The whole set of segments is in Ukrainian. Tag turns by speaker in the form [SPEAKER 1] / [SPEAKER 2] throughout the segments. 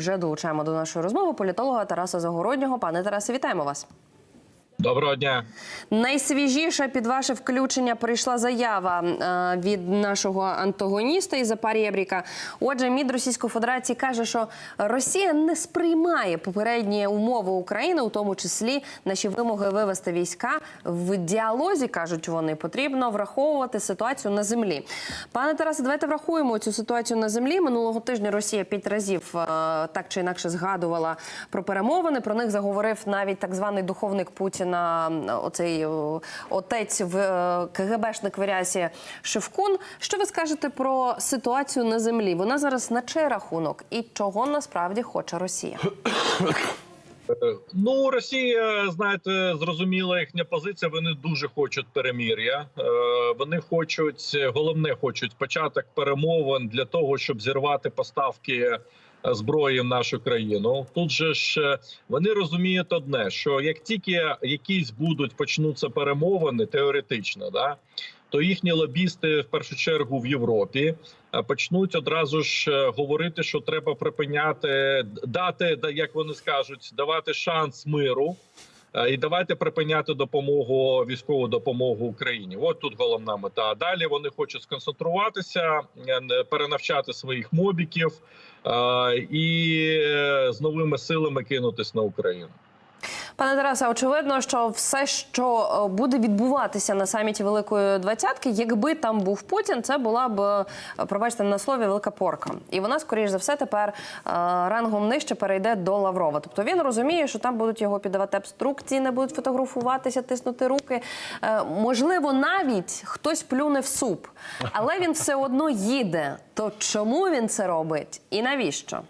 [SPEAKER 1] вже долучаємо до нашої розмови політолога Тараса Загороднього. Пане Тарасе, вітаємо вас.
[SPEAKER 2] Доброго дня.
[SPEAKER 1] Найсвіжіша під ваше включення прийшла заява е, від нашого антагоніста Ізапа Рєбріка. Отже, МІД Російської Федерації каже, що Росія не сприймає попередні умови України, у тому числі наші вимоги вивести війська в діалозі. кажуть вони, потрібно враховувати ситуацію на землі. Пане Тарасе, давайте врахуємо цю ситуацію на землі. Минулого тижня Росія п'ять разів е, так чи інакше згадувала про перемовини. Про них заговорив навіть так званий духовник Путіна, оцей о, отець в е, КГБшник в Рясі Шевкун. Що ви скажете про ситуацію на землі? Вона зараз на чий рахунок і чого насправді хоче Росія?
[SPEAKER 2] Е, Ну, Росія, знаєте, зрозуміла їхня позиція. Вони дуже хочуть перемір'я. Е, Вони хочуть головне, хочуть початок перемовин для того, щоб зірвати поставки е, зброї в нашу країну. Тут же ж вони розуміють одне: що як тільки якісь будуть почнуться перемовини, теоретично, да. То їхні лобісти в першу чергу в Європі почнуть одразу ж е, говорити, що треба припиняти дати, да, як вони скажуть, давати шанс миру і давайте припиняти допомогу військову допомогу Україні. От тут головна мета. Далі вони хочуть сконцентруватися, е, перенавчати своїх мобіків е, і е, з новими силами кинутись на Україну.
[SPEAKER 1] Пане Тарасе, очевидно, що все, що е, буде відбуватися на саміті Великої Двадцятки, якби там був Путін, це була б е, пробачте на слові велика порка. І вона, скоріш за все, тепер е, рангом нижче перейде до Лаврова. Тобто він розуміє, що там будуть його піддавати обструкції, не будуть фотографуватися, тиснути руки. Можливо, навіть хтось плюне в суп, але він все одно їде. То чому він це робить і навіщо?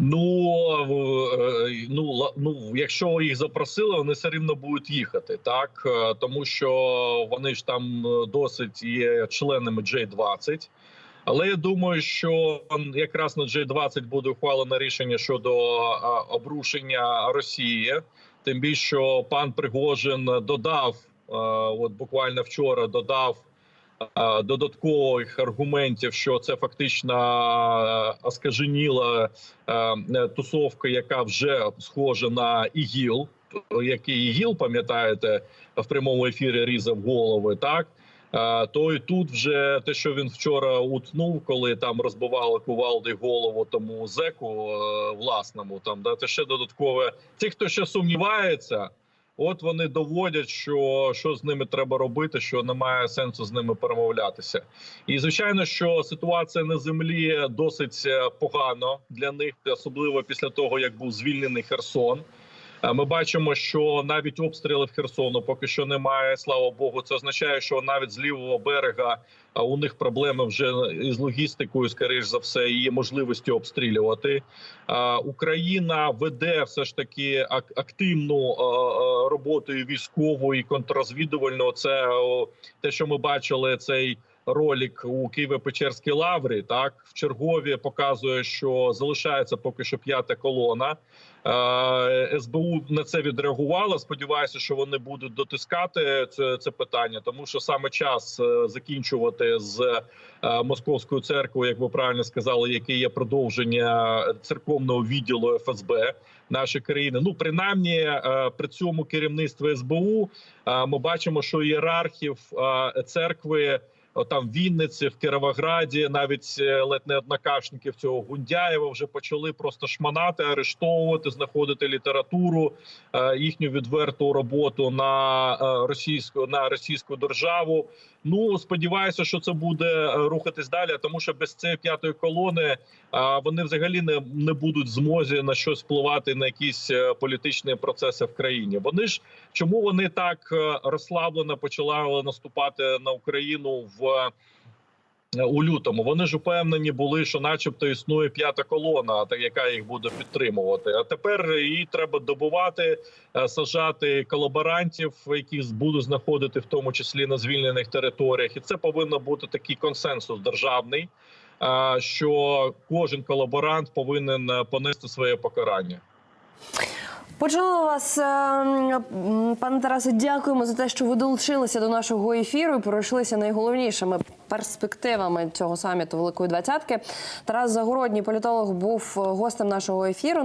[SPEAKER 2] Ну е, ну ла- ну, якщо їх запросили, вони все рівно будуть їхати, так Е, тому що вони ж там е, досить є членами J20. Але я думаю, що якраз на J20 буде ухвалено рішення щодо е, обрушення Росії. Тим більше що пан Пригожин додав, е, от буквально вчора додав е, додаткових аргументів, що це фактично е, оскаженіла е, тусовка, яка вже схожа на ІГІЛ, який ІГІЛ, пам'ятаєте, в прямому ефірі різав голови, так. Е, То і тут вже те, що він вчора утнув, коли там розбивали кувалди голову тому зеку е, власному, там да, це ще додаткове. Ті, хто ще сумнівається, от вони доводять, що, що з ними треба робити, що немає сенсу з ними перемовлятися. І звичайно, що ситуація на землі досить е, погано для них, особливо після того, як був звільнений Херсон. Е, Ми бачимо, що навіть обстрілів Херсону поки що немає. Слава Богу, це означає, що навіть з лівого берега у них проблеми вже із логістикою, скоріш за все, і можливості обстрілювати. Україна веде все ж таки ак- активну е, військової контррозвідувальну. Це о, те, що ми бачили, цей. Ролик у Києво-Печерській лаврі так в чергові показує, що залишається поки що п'ята колона. Е, СБУ на це відреагувало. Сподіваюся, що вони будуть дотискати це, це питання, тому що саме час е, закінчувати з е, московською церквою, як ви правильно сказали, яке є продовження церковного відділу ФСБ нашої країни. Ну принаймні при цьому керівництво СБУ ми бачимо, що ієрархів церкви. Там в Вінниці, в Кіровограді, навіть е, ледь не однокашників цього Гундяєва вже почали просто шманати, арештовувати, знаходити літературу, е, їхню відверту роботу на е, російську на російську державу. Ну сподіваюся, що це буде е, рухатись далі, тому що без цієї п'ятої колони е, вони взагалі не, не будуть змозі на щось впливати на якісь е, політичні процеси в країні. Вони ж чому вони так розслаблено почали наступати на Україну в. Е, У лютому вони ж упевнені були, що, начебто, існує п'ята колона, яка їх буде підтримувати. А тепер її треба добувати, е, сажати колаборантів, яких будуть знаходити в тому числі на звільнених територіях, і це повинно бути такий консенсус державний, е, що кожен колаборант повинен понести своє покарання.
[SPEAKER 1] Почула вас, пане Тарасе. Дякуємо за те, що ви долучилися до нашого ефіру і пройшлися найголовнішими перспективами цього саміту Великої Двадцятки. Тарас Загородній, політолог, був гостем нашого ефіру.